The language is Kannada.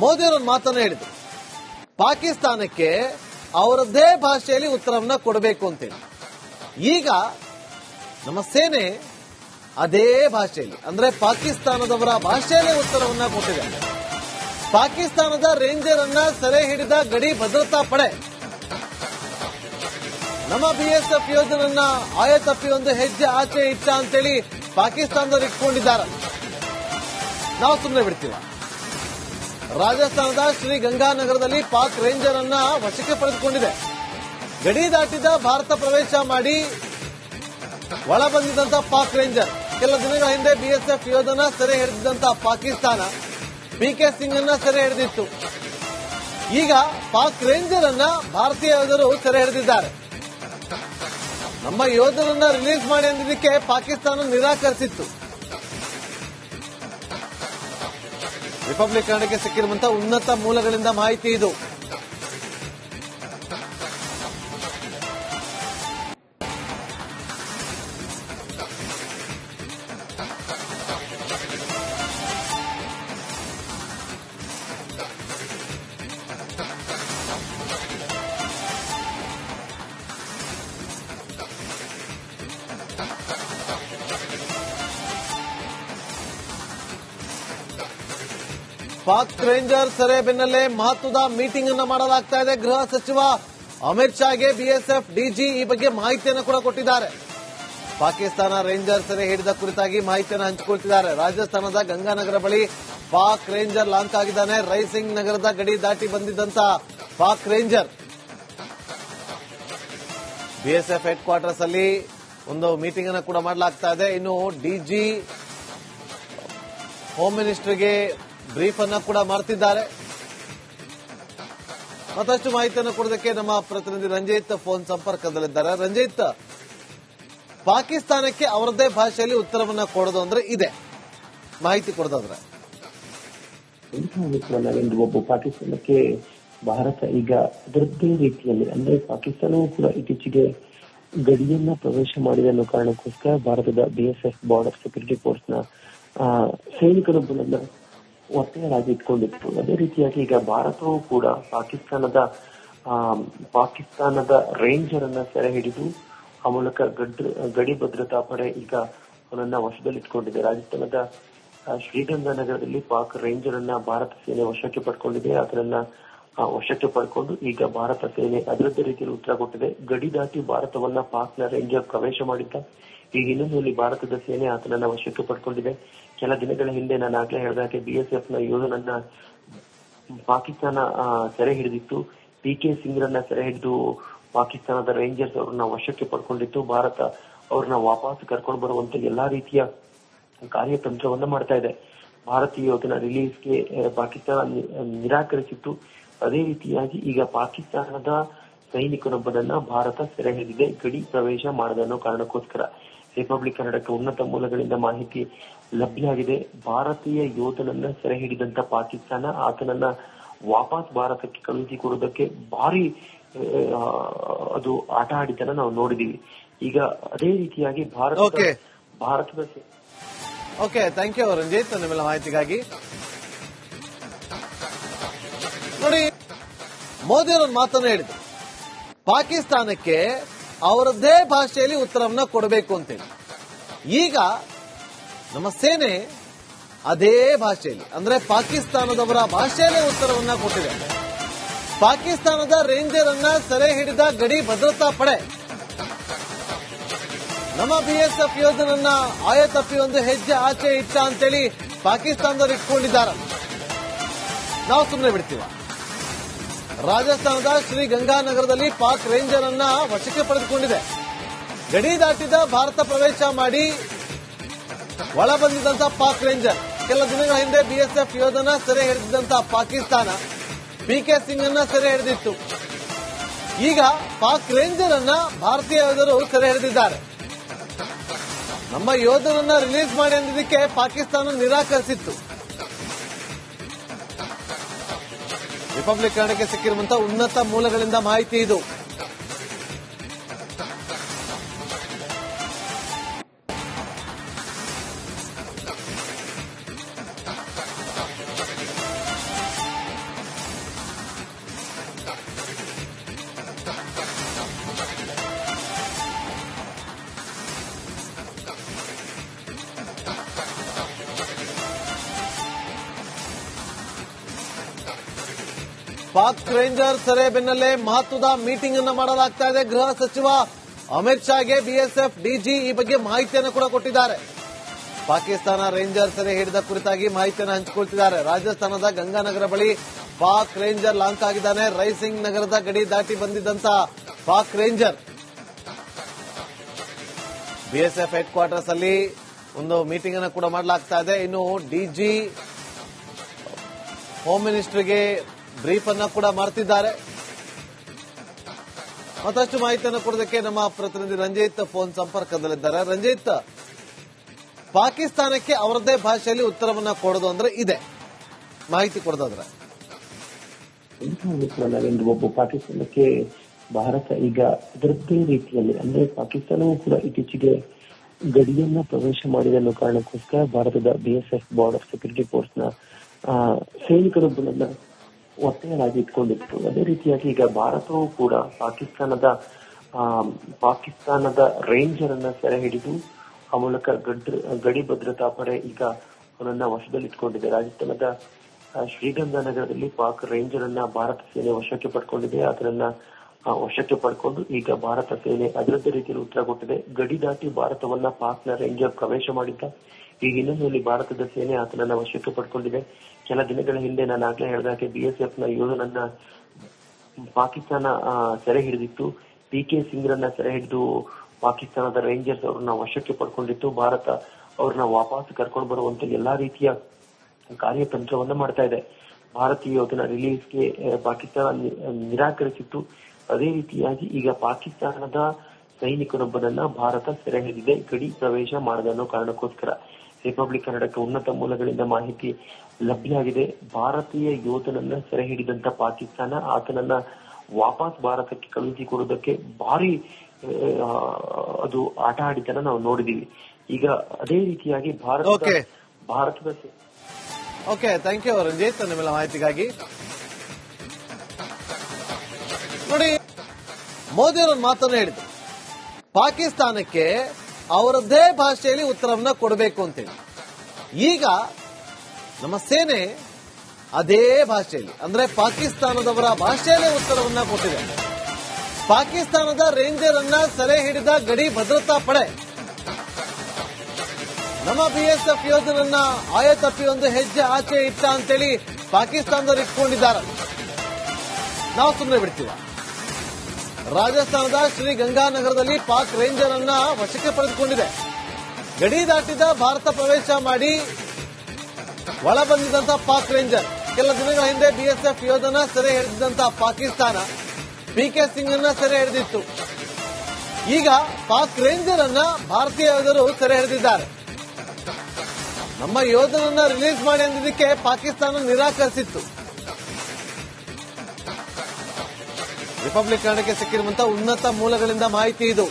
ಮೋದಿ ಅವರೊಂದು ಮಾತನ್ನ ಹೇಳಿದ್ರು. ಪಾಕಿಸ್ತಾನಕ್ಕೆ ಅವರದ್ದೇ ಭಾಷೆಯಲ್ಲಿ ಉತ್ತರವನ್ನ ಕೊಡಬೇಕು ಅಂತೇಳಿ. ಈಗ ನಮ್ಮ ಸೇನೆ ಅದೇ ಭಾಷೆಯಲ್ಲಿ, ಅಂದ್ರೆ ಪಾಕಿಸ್ತಾನದವರ ಭಾಷೆಯಲ್ಲೇ ಉತ್ತರವನ್ನ ಕೊಟ್ಟಿದೆ ಪಾಕಿಸ್ತಾನದ ರೇಂಜರ್ ಅನ್ನ ಸೆರೆ ಹಿಡಿದ ಗಡಿ ಭದ್ರತಾ ಪಡೆ, ನಮ್ಮ ಬಿಎಸ್ಎಫ್ ಯೋಧನನ್ನ ಆಯತಪ್ಪಿ ಒಂದು ಹೆಜ್ಜೆ ಆಚೆ ಇಟ್ಟ ಅಂತೇಳಿ ಪಾಕಿಸ್ತಾನದವ್ರು ಇಟ್ಕೊಂಡಿದ್ದಾರೆ. ನಾವು ಸುಮ್ಮನೆ ಬಿಡ್ತೀವ? ರಾಜಸ್ಥಾನದ ಶ್ರೀ ಗಂಗಾನಗರದಲ್ಲಿ ಪಾಕ್ ರೇಂಜರ್ ಅನ್ನ ವಶಕ್ಕೆ ಪಡೆದುಕೊಂಡಿದೆ. ಗಡಿ ದಾಟಿದ ಭಾರತ ಪ್ರವೇಶ ಮಾಡಿ ಒಳ ಬಂದಿದ್ದಂತ ಪಾಕ್ ರೇಂಜರ್. ಕೆಲ ದಿನಗಳ ಹಿಂದೆ ಬಿಎಸ್ಎಫ್ ಯೋಧನ ಸೆರೆ ಹಿಡಿದಿದ್ದಂತ ಪಾಕಿಸ್ತಾನ ಪಿಕೆ ಸಿಂಗ್ ಅನ್ನ ಸೆರೆ ಹಿಡಿದಿತ್ತು ಈಗ ಪಾಕ್ ರೇಂಜರ್ ಅನ್ನ ಭಾರತೀಯ ಯೋಧರು ಸೆರೆ ಹಿಡಿದಿದ್ದಾರೆ ನಮ್ಮ ಯೋಧರನ್ನ ರಿಲೀಸ್ ಮಾಡಿ ಅಂದಿದ್ದಕ್ಕೆ ಪಾಕಿಸ್ತಾನ ನಿರಾಕರಿಸಿತ್ತು. ರಿಪಬ್ಲಿಕ್ ಕನ್ನಡಕ್ಕೆ ಸಿಕ್ಕಿರುವಂತಹ ಉನ್ನತ ಮೂಲಗಳಿಂದ ಮಾಹಿತಿ ಇದು. ಪಾಕ್ ರೇಂಜರ್ ಸೆರೆ ಬೆನ್ನಲ್ಲೇ ಮಹತ್ವದ ಮೀಟಿಂಗ್ ಅನ್ನು ಮಾಡಲಾಗ್ತಾ ಇದೆ. ಗೃಹ ಸಚಿವ ಅಮಿತ್ ಶಾಗೆ ಬಿಎಸ್ಎಫ್, ಡಿಜಿ ಈ ಬಗ್ಗೆ ಮಾಹಿತಿಯನ್ನು ಕೂಡ ಕೊಟ್ಟಿದ್ದಾರೆ. ಪಾಕಿಸ್ತಾನ ರೇಂಜರ್ ಸೆರೆ ಹಿಡಿದ ಕುರಿತಾಗಿ ಮಾಹಿತಿಯನ್ನು ಹಂಚಿಕೊಳ್ತಿದ್ದಾರೆ. ರಾಜಸ್ಥಾನದ ಗಂಗಾನಗರ ಬಳಿ ಪಾಕ್ ರೇಂಜರ್ ಲಾಂಚ್ ಆಗಿದ್ದಾನೆ. ರೈಸಿಂಗ್ ನಗರದ ಗಡಿ ದಾಟಿ ಬಂದಿದ್ದಂತ Pak ranger. BSF headquarters ಅಲ್ಲಿ ಒಂದು ಮೀಟಿಂಗ್ ಅನ್ನು ಕೂಡ ಮಾಡಲಾಗ್ತಾ ಇದೆ. ಇನ್ನು ಡಿಜಿ ಹೋಮ್ ಮಿನಿಸ್ಟರ್ಗೆ ಬ್ರೀಫ್ ಅನ್ನ ಕೂಡ ಮಾಡ್ತಿದ್ದಾರೆ. ಮತ್ತಷ್ಟು ಮಾಹಿತಿಯನ್ನು ಕೊಡೋದಕ್ಕೆ ನಮ್ಮ ಪ್ರತಿನಿಧಿ ರಂಜಿತ್ ಫೋನ್ ಸಂಪರ್ಕದಲ್ಲಿದ್ದಾರೆ. ರಂಜಿತ್, ಪಾಕಿಸ್ತಾನಕ್ಕೆ ಅವರದೇ ಭಾಷೆಯಲ್ಲಿ ಉತ್ತರವನ್ನ ಕೊಡೋದು ಅಂದ್ರೆ ಇದೆ. ಮಾಹಿತಿ ಕೊಡೋದಾದ್ರೆ. ನರೇಂದ್ರ ಒಬ್ಬ ಪಾಕಿಸ್ತಾನಕ್ಕೆ ಭಾರತ ಈಗ ಅದರದ್ದೇ ರೀತಿಯಲ್ಲಿ, ಅಂದ್ರೆ ಪಾಕಿಸ್ತಾನವೂ ಕೂಡ ಇತ್ತೀಚೆಗೆ ಗಡಿಯನ್ನ ಪ್ರವೇಶ ಮಾಡಿದ ಅನ್ನೋ ಕಾರಣಕ್ಕೋಸ್ಕರ ಭಾರತದ ಬಿಎಸ್ಎಫ್ ಬಾರ್ಡರ್ ಸೆಕ್ಯೂರಿಟಿ ಫೋರ್ಸ್ನ ಒತ್ತೆಯಾಗಿ ಇಟ್ಕೊಂಡಿತ್ತು. ಅದೇ ರೀತಿಯಾಗಿ ಈಗ ಭಾರತವು ಕೂಡ ಪಾಕಿಸ್ತಾನದ ಪಾಕಿಸ್ತಾನದ ರೇಂಜರ್ ಅನ್ನ ಸೆರೆ ಹಿಡಿದು ಆ ಮೂಲಕ ಗಡ್- ಭದ್ರತಾ ಪಡೆ ಈಗ ಅವನನ್ನ ವಶದಲ್ಲಿಟ್ಕೊಂಡಿದೆ ರಾಜಸ್ಥಾನದ ಶ್ರೀಗಂಧ ನಗರದಲ್ಲಿ ಪಾಕ್ ರೇಂಜರ್ ಅನ್ನ ಭಾರತ ಸೇನೆ ವಶಕ್ಕೆ ಪಡ್ಕೊಂಡಿದೆ. ಅದನ್ನ ವಶಕ್ಕೆ ಪಡ್ಕೊಂಡು ಈಗ ಭಾರತ ಸೇನೆ ಅದರದ್ದೇ ರೀತಿಯಲ್ಲಿ ಉತ್ತರ ಕೊಟ್ಟಿದೆ. ಗಡಿ ದಾಟಿ ಭಾರತವನ್ನ ಪಾಕ್ನ ರೇಂಜರ್ ಪ್ರವೇಶ ಮಾಡಿದ್ದ. ಈ ಹಿನ್ನೆಲೆಯಲ್ಲಿ ಭಾರತದ ಸೇನೆ ಆತನನ್ನ ವಶಕ್ಕೆ ಪಡ್ಕೊಂಡಿದೆ. ಕೆಲ ದಿನಗಳ ಹಿಂದೆ ನಾನು ಆಗ್ಲೇ ಹೇಳಿದಾಗೆ ಬಿಎಸ್ಎಫ್ನ ಯೋಧನನ್ನ ಪಾಕಿಸ್ತಾನ ಸೆರೆ ಹಿಡಿದಿತ್ತು. ಪಿ ಕೆ ಸಿಂಗ್ರನ್ನ ಸೆರೆ ಹಿಡಿದು ಪಾಕಿಸ್ತಾನದ ರೇಂಜರ್ಸ್ ಅವ್ರನ್ನ ವಶಕ್ಕೆ ಪಡ್ಕೊಂಡಿತ್ತು. ಭಾರತ ಅವ್ರನ್ನ ವಾಪಸ್ ಕರ್ಕೊಂಡು ಬರುವಂತ ಎಲ್ಲಾ ರೀತಿಯ ಕಾರ್ಯತಂತ್ರವನ್ನ ಮಾಡ್ತಾ ಇದೆ. ಭಾರತೀಯ ಯೋಧನ ರಿಲೀಸ್ಗೆ ಪಾಕಿಸ್ತಾನ ನಿರಾಕರಿಸಿತ್ತು. ಅದೇ ರೀತಿಯಾಗಿ ಈಗ ಪಾಕಿಸ್ತಾನದ ಸೈನಿಕನೊಬ್ಬನನ್ನ ಭಾರತ ಸೆರೆ ಹಿಡಿದಿದೆ ಗಡಿ ಪ್ರವೇಶ ಮಾಡದ ಅನ್ನೋ ಕಾರಣಕ್ಕೋಸ್ಕರ. ರಿಪಬ್ಲಿಕ್ ಕನ್ನಡಕ್ಕೆ ಉನ್ನತ ಮೂಲಗಳಿಂದ ಮಾಹಿತಿ ಲಭ್ಯವಾಗಿದೆ. ಭಾರತೀಯ ಯೋಧನನ್ನ ಸೆರೆ ಹಿಡಿದಂತ ಪಾಕಿಸ್ತಾನ ಆತನನ್ನ ವಾಪಸ್ ಭಾರತಕ್ಕೆ ಕಳುಹಿಸಿಕೊಡುವುದಕ್ಕೆ ಭಾರಿ ಆ, ಅದು ಆಟ ಆಡಿದ್ದನ್ನ ನಾವು ನೋಡಿದೀವಿ. ಈಗ ಅದೇ ರೀತಿಯಾಗಿ ಭಾರತ. ಭಾರತದ ಓಕೆ ಥ್ಯಾಂಕ್ ಯು ರಂಜಿತ್ ನಿಮ್ಮೆಲ್ಲ ಮಾಹಿತಿಗಾಗಿ. ನೋಡಿ, ಮೋದಿ ಅವರೊಂದು ಮಾತನ್ನು ಹೇಳಿದ್ರು. ಪಾಕಿಸ್ತಾನಕ್ಕೆ ಅವರದ್ದೇ ಭಾಷೆಯಲ್ಲಿ ಉತ್ತರವನ್ನ ಕೊಡಬೇಕು ಅಂತೇಳಿ. ಈಗ ನಮ್ಮ ಸೇನೆ ಅದೇ ಭಾಷೆಯಲ್ಲಿ, ಅಂದ್ರೆ ಪಾಕಿಸ್ತಾನದವರ ಭಾಷೆಯಲ್ಲೇ ಉತ್ತರವನ್ನ ಕೊಟ್ಟಿದೆ. ಪಾಕಿಸ್ತಾನದ ರೇಂಜರ್ ಅನ್ನ ಸೆರೆ ಹಿಡಿದ ಗಡಿ ಭದ್ರತಾ ಪಡೆ, ನಮ್ಮ ಬಿಎಸ್ಎಫ್ ಯೋಧನನ್ನ ಆಯತಪ್ಪಿ ಒಂದು ಹೆಜ್ಜೆ ಆಚೆ ಇಟ್ಟ ಅಂತೇಳಿ ಪಾಕಿಸ್ತಾನದವರು ಇಟ್ಕೊಂಡಿದ್ದಾರೆ. ನಾವು ಸುಮ್ಮನೆ ಬಿಡ್ತೀವ. ರಾಜಸ್ಥಾನದ ಶ್ರೀ ಗಂಗಾನಗರದಲ್ಲಿ ಪಾಕ್ ರೇಂಜರ್ ಅನ್ನ ವಶಕ್ಕೆ ಪಡೆದುಕೊಂಡಿದೆ. ಗಡಿ ದಾಟಿದ ಭಾರತ ಪ್ರವೇಶ ಮಾಡಿ ಒಳ ಬಂದಿದ್ದಂತ ಪಾಕ್ ರೇಂಜರ್. ಕೆಲ ದಿನಗಳ ಹಿಂದೆ ಬಿಎಸ್ಎಫ್ ಯೋಧನ ಸೆರೆ ಹಿಡಿದಿದ್ದಂತ ಪಾಕಿಸ್ತಾನ ಪಿಕೆ ಸಿಂಗ್ ಅನ್ನ ಸೆರೆ ಹಿಡಿದಿತ್ತು. ಈಗ ಪಾಕ್ ರೇಂಜರ್ ಅನ್ನ ಭಾರತೀಯ ಯೋಧರು ಸೆರೆ ಹಿಡಿದಿದ್ದಾರೆ. ನಮ್ಮ ಯೋಧರನ್ನ ರಿಲೀಸ್ ಮಾಡಿ ಅಂದಿದ್ದಕ್ಕೆ ಪಾಕಿಸ್ತಾನ ನಿರಾಕರಿಸಿತ್ತು. ರಿಪಬ್ಲಿಕ್ ಕಾರಣಕ್ಕೆ ಸಿಕ್ಕಿರುವಂತಹ ಉನ್ನತ ಮೂಲಗಳಿಂದ ಮಾಹಿತಿ ಇದು. ಪಾಕ್ ರೇಂಜರ್ ಸೆರೆ ಬೆನ್ನಲ್ಲೇ ಮಹತ್ವದ ಮೀಟಿಂಗ್ ಅನ್ನು ಮಾಡಲಾಗ್ತಾ ಇದೆ. ಗೃಹ ಸಚಿವ ಅಮಿತ್ ಶಾಗೆ ಬಿಎಸ್ಎಫ್, ಡಿಜಿ ಈ ಬಗ್ಗೆ ಮಾಹಿತಿಯನ್ನು ಕೂಡ ಕೊಟ್ಟಿದ್ದಾರೆ. ಪಾಕಿಸ್ತಾನ ರೇಂಜರ್ ಸೆರೆ ಹಿಡಿದ ಕುರಿತಾಗಿ ಮಾಹಿತಿಯನ್ನು ಹಂಚಿಕೊಳ್ತಿದ್ದಾರೆ. ರಾಜಸ್ಥಾನದ ಗಂಗಾನಗರ ಬಳಿ ಪಾಕ್ ರೇಂಜರ್ ಲಾಂಚ್ ಆಗಿದ್ದಾನೆ. ರೈಸಿಂಗ್ ನಗರದ ಗಡಿ ದಾಟಿ ಬಂದಿದ್ದಂತ Pak ranger. BSF headquarters ಅಲ್ಲಿ ಒಂದು ಮೀಟಿಂಗ್ ಅನ್ನು ಕೂಡ ಮಾಡಲಾಗ್ತಾ ಇದೆ. ಇನ್ನು ಡಿಜಿ ಹೋಮ್ ಮಿನಿಸ್ಟರ್ಗೆ ಬ್ರೀಫ್ ಅನ್ನ ಕೂಡ ಮಾಡ್ತಿದ್ದಾರೆ. ಮತ್ತಷ್ಟು ಮಾಹಿತಿಯನ್ನು ಕೊಡೋದಕ್ಕೆ ನಮ್ಮ ಪ್ರತಿನಿಧಿ ರಂಜಿತ್ ಫೋನ್ ಸಂಪರ್ಕದಲ್ಲಿದ್ದಾರೆ. ರಂಜಿತ್ ಪಾಕಿಸ್ತಾನಕ್ಕೆ ಅವರದೇ ಭಾಷೆಯಲ್ಲಿ ಉತ್ತರವನ್ನ ಕೊಡೋದು ಅಂದ್ರೆ ಇದೆ. ಮಾಹಿತಿ ಕೊಡೋದಾದ್ರೆ. ಒಬ್ಬ ಬಾಬು ಪಾಕಿಸ್ತಾನಕ್ಕೆ ಭಾರತ ಈಗ ಅದರದ್ದೇ ರೀತಿಯಲ್ಲಿ ಅಂದ್ರೆ ಪಾಕಿಸ್ತಾನವೂ ಕೂಡ ಇತ್ತೀಚೆಗೆ ಗಡಿಯನ್ನ ಪ್ರವೇಶ ಮಾಡಿದ ಅನ್ನೋ ಕಾರಣಕ್ಕೋಸ್ಕರ ಭಾರತದ ಬಿಎಸ್ಎಫ್ ಬಾರ್ಡರ್ ಸೆಕ್ಯೂರಿಟಿ ಫೋರ್ಸ್ನ ಆ, ಒತ್ತೆಯಾಗಿ ಇಟ್ಕೊಂಡಿತ್ತು ಅದೇ ರೀತಿಯಾಗಿ ಈಗ ಭಾರತವು ಕೂಡ ಪಾಕಿಸ್ತಾನದ ಪಾಕಿಸ್ತಾನದ ರೇಂಜರ್ ಅನ್ನ ಸೆರೆ ಹಿಡಿದು ಆ ಮೂಲಕ ಗಡ್- ಗಡಿ ಭದ್ರತಾ ಪಡೆ ಈಗ ಅವನನ್ನ ವಶದಲ್ಲಿಟ್ಕೊಂಡಿದೆ. ರಾಜಸ್ಥಾನದ ಶ್ರೀಗಂಧ ನಗರದಲ್ಲಿ ಪಾಕ್ ರೇಂಜರ್ ಅನ್ನ ಭಾರತ ಸೇನೆ ವಶಕ್ಕೆ ಪಡ್ಕೊಂಡಿದೆ. ಅದರನ್ನ ವಶಕ್ಕೆ ಪಡ್ಕೊಂಡು ಈಗ ಭಾರತ ಸೇನೆ ಅದರದ್ದೇ ರೀತಿಯಲ್ಲಿ ಉತ್ತರ ಕೊಟ್ಟಿದೆ. ಗಡಿ ದಾಟಿ ಭಾರತವನ್ನ ಪಾಕ್ನ ರೇಂಜರ್ ಪ್ರವೇಶ ಮಾಡಿದ್ದ. ಈ ಹಿನ್ನೆಲೆಯಲ್ಲಿ ಭಾರತದ ಸೇನೆ ಆತನನ್ನ ವಶಕ್ಕೆ ಪಡ್ಕೊಂಡಿದೆ. ಕೆಲ ದಿನಗಳ ಹಿಂದೆ ನಾನು ಆಗ್ಲೇ ಹೇಳಿದಾಗೆ ಎಫ್ನ ಯೋಧನನ್ನ ಪಾಕಿಸ್ತಾನ ಸೆರೆ ಹಿಡಿದಿತ್ತು. ಪಿ ಕೆ ಸಿಂಗ್ರನ್ನ ಸೆರೆ ಹಿಡಿದು ಪಾಕಿಸ್ತಾನದ ರೇಂಜರ್ಸ್ ಅವ್ರನ್ನ ವಶಕ್ಕೆ ಪಡ್ಕೊಂಡಿತ್ತು. ಭಾರತ ಅವ್ರನ್ನ ವಾಪಸ್ ಕರ್ಕೊಂಡು ಬರುವಂತ ಎಲ್ಲಾ ರೀತಿಯ ಕಾರ್ಯತಂತ್ರವನ್ನ ಮಾಡ್ತಾ ಇದೆ. ಭಾರತೀಯ ಯೋಧನ ರಿಲೀಸ್ಗೆ ಪಾಕಿಸ್ತಾನ ನಿರಾಕರಿಸಿತ್ತು. ಅದೇ ರೀತಿಯಾಗಿ ಈಗ ಪಾಕಿಸ್ತಾನದ ಸೈನಿಕನೊಬ್ಬನನ್ನ ಭಾರತ ಸೆರೆ ಹಿಡಿದಿದೆ. ಗಡಿ ಪ್ರವೇಶ ಮಾಡದ ಅನ್ನೋ ಕಾರಣಕ್ಕೋಸ್ಕರ. ರಿಪಬ್ಲಿಕ್ ಕನ್ನಡಕ್ಕೆ ಉನ್ನತ ಮೂಲಗಳಿಂದ ಮಾಹಿತಿ ಲಭ್ಯ ಆಗಿದೆ ಭಾರತೀಯ ಯೋಧನನ್ನ ಸೆರೆ ಹಿಡಿದಂತ ಪಾಕಿಸ್ತಾನ ಆತನನ್ನ ವಾಪಸ್ ಭಾರತಕ್ಕೆ ಕಳುಹಿಸಿಕೊಡುವುದಕ್ಕೆ ಭಾರಿ ಅದು ಆಟ ಆಡಿತನ ನಾವು ನೋಡಿದೀವಿ. ಈಗ ಅದೇ ರೀತಿಯಾಗಿ ಭಾರತ. ಭಾರತದ ಓಕೆ ಥ್ಯಾಂಕ್ ಯು ರಂಜಿತ್ ನಿಮ್ಮೆಲ್ಲ ಮಾಹಿತಿಗಾಗಿ. ನೋಡಿ ಮೋದಿ ಅವರ ಮಾತನ್ನು ಹೇಳಿದ್ರು ಪಾಕಿಸ್ತಾನಕ್ಕೆ ಅವರದ್ದೇ ಭಾಷೆಯಲ್ಲಿ ಉತ್ತರವನ್ನ ಕೊಡಬೇಕು ಅಂತೇಳಿ. ಈಗ ನಮ್ಮ ಸೇನೆ ಅದೇ ಭಾಷೆಯಲ್ಲಿ, ಅಂದ್ರೆ ಪಾಕಿಸ್ತಾನದವರ ಭಾಷೆಯಲ್ಲೇ ಉತ್ತರವನ್ನ ಕೊಟ್ಟಿದೆ. ಪಾಕಿಸ್ತಾನದ ರೇಂಜರ್ ಅನ್ನ ಸೆರೆ ಹಿಡಿದ ಗಡಿ ಭದ್ರತಾ ಪಡೆ, ನಮ್ಮ ಬಿಎಸ್ಎಫ್ ಯೋಧನನ್ನ ಆಯತಪ್ಪಿ ಒಂದು ಹೆಜ್ಜೆ ಆಚೆ ಇಟ್ಟ ಅಂತೇಳಿ ಪಾಕಿಸ್ತಾನದವರು ಇಟ್ಕೊಂಡಿದ್ದಾರೆ. ನಾವು ಸುಮ್ಮನೆ ಬಿಡ್ತೀವ. ರಾಜಸ್ಥಾನದ ಶ್ರೀ ಗಂಗಾನಗರದಲ್ಲಿ ಪಾಕ್ ರೇಂಜರ್ ಅನ್ನ ವಶಕ್ಕೆ ಪಡೆದುಕೊಂಡಿದೆ. ಗಡಿ ದಾಟಿದ ಭಾರತ ಪ್ರವೇಶ ಮಾಡಿ ಒಳ ಬಂದಿದ್ದಂತ ಪಾಕ್ ರೇಂಜರ್. ಕೆಲ ದಿನಗಳ ಹಿಂದೆ ಬಿಎಸ್ಎಫ್ ಯೋಧನ ಸೆರೆ ಹಿಡಿದಿದ್ದಂತ ಪಾಕಿಸ್ತಾನ ಪಿಕೆ ಸಿಂಗ್ ಅನ್ನ ಸೆರೆ ಹಿಡಿದಿತ್ತು ಈಗ ಪಾಕ್ ರೇಂಜರ್ ಅನ್ನ ಭಾರತೀಯ ಯೋಧರು ಸೆರೆ ಹಿಡಿದಿದ್ದಾರೆ ನಮ್ಮ ಯೋಧನನ್ನ ರಿಲೀಸ್ ಮಾಡಿ ಅಂದಿದ್ದಕ್ಕೆ ಪಾಕಿಸ್ತಾನ ನಿರಾಕರಿಸಿತ್ತು. ರಿಪಬ್ಲಿಕ್ ಕನ್ನಡಕ್ಕೆ ಸಿಕ್ಕಿರುವಂತಹ ಉನ್ನತ ಮೂಲಗಳಿಂದ ಮಾಹಿತಿ ಇದು.